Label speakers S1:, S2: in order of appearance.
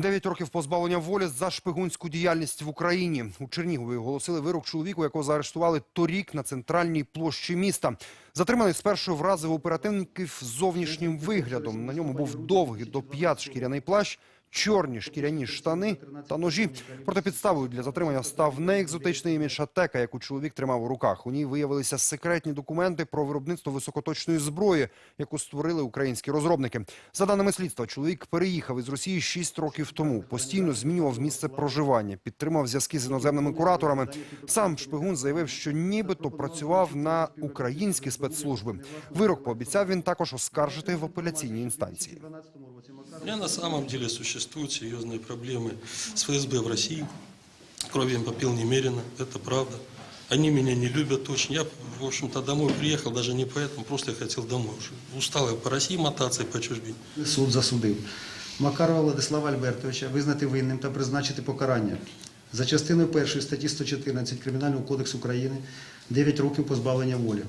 S1: Дев'ять років позбавлення волі за шпигунську діяльність в Україні. У Чернігові оголосили вирок чоловіку, якого заарештували торік на центральній площі міста. Затриманий спершу вразив оперативників зовнішнім виглядом. На ньому був довгий до п'ят шкіряний плащ, чорні шкіряні штани та ножі. Проте підставою для затримання став не екзотичний імідж, а тека, яку чоловік тримав у руках. У ній виявилися секретні документи про виробництво високоточної зброї, яку створили українські розробники. За даними слідства, чоловік переїхав із Росії 6 років тому. Постійно змінював місце проживання, підтримав зв'язки з іноземними кураторами. Сам шпигун заявив, що нібито працював на українські спецслужби. Вирок пообіцяв він також оскаржити в апеляційній инстанции.
S2: У меня на самом деле существуют серьезные проблемы с ФСБ в России. Крови им попил немерено, это правда. Они меня не любят очень. Я, в общем-то, домой приехал даже не поэтому, просто я хотел домой уже. Устал я по России мотаться и по чужбине.
S3: Суд засудив Макарова Владислава Альбертовича визнати винним та призначити покарання за частиною першої статті 114 Кримінального кодексу України 9 років позбавлення волі.